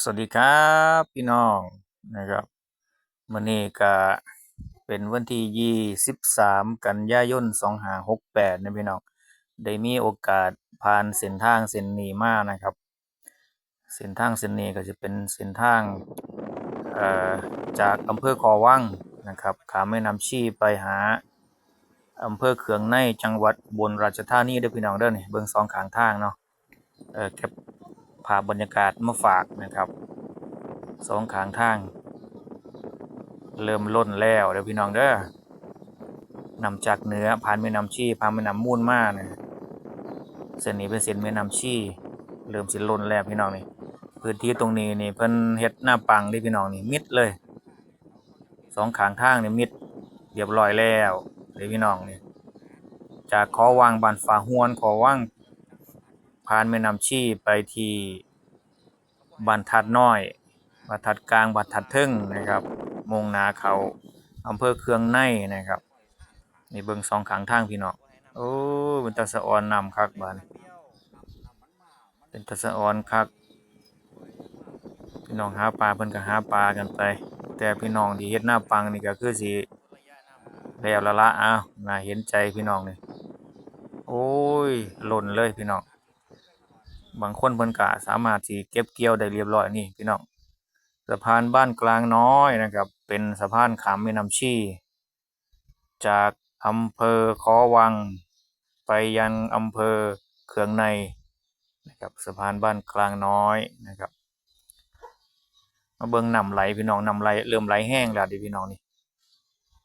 สวัสดีครับพี่น้องนะครับมื้อนี้ก็เป็นวันที่ 23 กันยายน 2568 นะพี่น้อง ได้มีโอกาสผ่านเส้นทางเส้นนี้มานะครับ เส้นทางเส้นนี้ก็จะเป็นเส้นทางเอ่อจากอำเภอคอวังนะครับขามแม่น้ำชีไปหาอำเภอเขืองในจังหวัดบลราชธานีเด้อพี่น้องเด้อนี่เบิ่งสองข้างทางเนาะเอ่อเก็บ ภาพบรรยากาศมาฝากนะครับสองขางทาง เริ่มล้นแล้วเด้อพี่น้องเด้อนำจากเหนือผ่านแม่น้ำชีผ่านแม่น้ำมูลมานะเส้นนี้เป็นเส้นแม่น้ำชีเริ่มสิล้นแล้วพี่น้องนี่พื้นที่ตรงนี้นี่เพิ่นเฮ็ดหน้าปังเด้พี่น้องนี่มิดเลยสองขางทางนี่มิดเรียบร้อยแล้วเด้พี่น้องนี่จากขอวังบานฝาหวนขอวัง ผ่านแม่น้ำชีไปที่บ้านทัดน้อยบรรทัดกลางบรรทัดทึ่งนะครับมงนาเขาอำเภอเคืองในนะครับนี่เบิ่งสองขางทางพี่น้องโอ้เป็นตาสะออนนำคักบานเป็นตาสะออนคักพี่น้องหาปลาเพิ่นก็หาปลากันไป แต่พี่น้องที่เฮ็ดหน้าปังนี่ก็คือสิแล้วละละอ้าวน่าเห็นใจพี่น้องนี่โอ้ยหล่นเลยพี่น้อง บางคนเพิ่นก็สามารถสิเก็บเกี่ยวได้เรียบร้อยนี่พี่น้องสะพานบ้านกลางน้อยนะครับ เป็นสะพานข้ามแม่น้ำชีจากอำเภอคอวัง ไปยังอำเภอเขืองในนะครับสะพานบ้านกลางน้อยนะครับมาเบิ่งน้ำไหลพี่น้องน้ำไหลเริ่มไหลแห้งแล้วดิพี่น้องนี่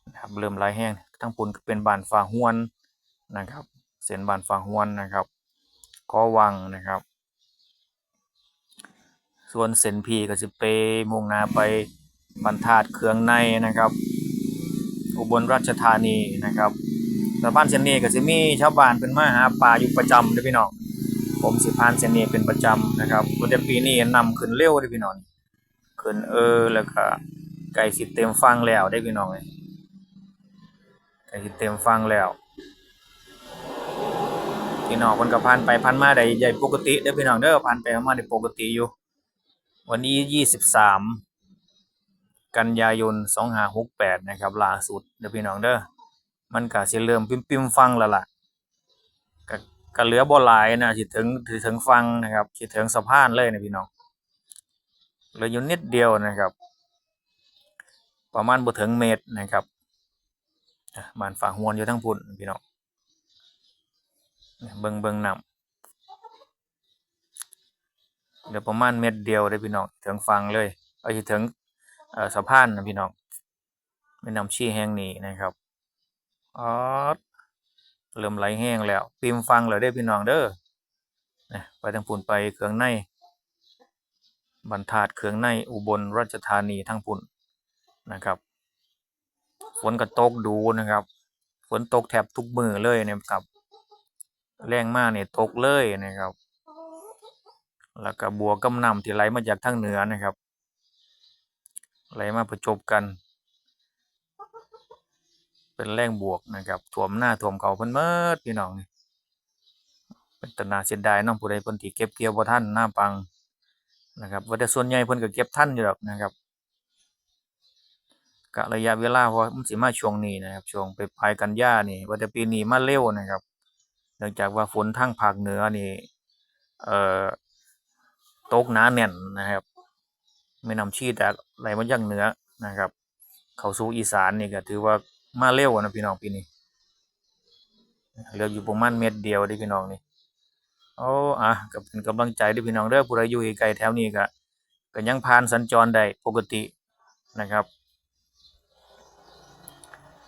นะครับเริ่มไหลแห้งทั้งปุ่นก็เป็นบ้านฝาห้วนนะครับ เส้นบ้านฝาห้วนนะครับคอวังนะครับ ส่วนเส้นพีก็จะไปมุ่งหน้าไปบรรทัดเครื่องในนะครับ อุบลราชธานีนะครับสะพานเส้นนี้ก็จะมีชาวบ้านเป็นมาหาปลาอยู่ประจำด้อพี่น้องผมสิผ่านเส้นนี้เป็นประจำนะครับวันแต่ปีนี้นำขึ้นเร็วด้อพี่น้องขึ้นเออแล้วก็ไก่สิเต็มฟังแล้วได้พี่น้องเอ้ยไก่สิเต็มฟังแล้วพี่น้องเพิ่นก็ผ่านไปผ่านมาได้ได้ปกติเด้พี่น้องเด้อผ่านไปผ่านมาได้ปกติอยู่ วันนี้23กันยายน2568นะครับล่าสุดเด้อพี่น้องเด้อมันก็สิเริ่มปิมๆฟังแล้วล่ะก็ก็เหลือบ่หลายนะสิถึงสิถึงฟังนะครับสิถึงสะพานเลยนะพี่น้องเหลืออยู่นิดเดียวนะครับ ประมาณบ่ถึงเมตรนะครับอะบ้านฝางหวนอยู่ทั้งพุ่นพี่น้องเบิ่งเบิ่งนำ เดี๋ยวประมาณเม็ดเดียวได้พี่น้องถึงฟังเลย เอาสิถึงสะพานนะพี่น้องแม่น้ำชีแห่งนี้นะครับอ๋อเริ่มไหลแห้งแล้วปิมฟังเลยได้พี่น้องเด้อนะไปทางปุ่นไปเครื่องในบรรทัดเครื่องในอุบลราชธานีทั้งปุ่นนะครับ ฝนก็ตกดูนะครับ ฝนตกแทบทุกมือเลยนะครับ แรงมากเนี่ยตกเลยนะครับ แล้วก็บัวกกับน้ำที่ไหลมาจากทางเหนือนะครับ ไหลมาประจบกัน เป็นแรงบวกนะครับท่วมหน้าท่วมเขาเพิ่นเมิดพี่น้องนี่เป็นตนาเสียดายน้องผู้ใดเพิ่นที่เก็บเกี่ยวบ่ทันหน้าปังนะครับว่าแต่ส่วนใหญ่เพิ่นก็เก็บทันอยู่ดอกนะครับกะระยะเวลาเพราะมันสิมาช่วงนี้นะครับช่วงไปปลายกันยานี่ว่าแต่ปีนี้มาเร็วนะครับ เนื่องจากว่าฝนทางภาคเหนือนี่เอ่อ ตกหนาแน่นนะครับแม่น้ำชีจากไหลมาจากเหนือนะครับ เขาสู่อีสานนี่ก็ถือว่ามาเร็วนะพี่น้องปีนี้เหลืออยู่ประมาณเม็ดเดียวด้พี่น้องนี่โอ้อะก็เป็นกำลังใจด้พี่น้องเด้อผู้ใดอยู่ไกลแถวนี้ก็ก็ยังผ่านสัญจรได้ปกตินะครับ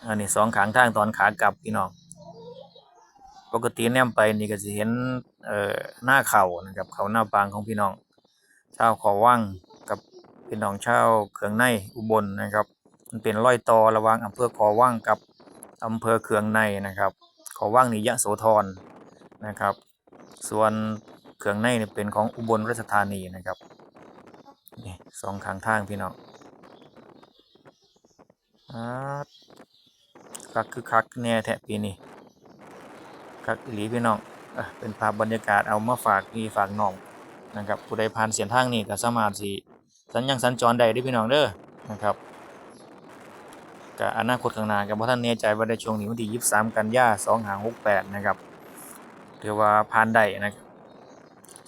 อันนี้สองขางทางตอนขากลับพี่น้องปกติแนมไปนี่ก็สิเห็นเอ่อหน้าเขานะครับเขาหน้าปางของพี่น้อง ชาวขอว่างกับพี่น้องชาวเขืองในอุบลนะครับ มันเป็นร้อยต่อระหว่างอำเภอขอว่างกับอำเภอเขืองในนะครับขอว่างนี่ยะโสธรนะครับ ส่วนเขืองในนี่เป็นของอุบลราชธานีนะครับนี่สองข้างทางพี่น้องคักคือคักแน่แท้ปีนี้คักหลีพี่น้องเอะเป็นภาพบรรยากาศเอามาฝากพี่ฝากน้อง นะครับผู้ใดผ่านเส้นทางนี้ก็สามารถสิสัญญังสัญจรได้ด้วยพี่น้องเด้อนะครับก็อนาคตข้างหน้ากับพ่ท่านแน่ใจว่าในช่วงนี้วันที่23 กันยา2568 นะครับถือว่าผ่านได้นะครับ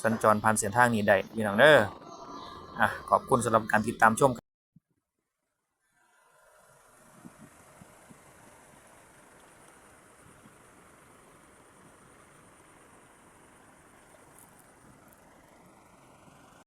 สัญจรผ่านเส้นทางนี้ได้พี่น้องเด้ออะขอบคุณสำหรับการติดตามชม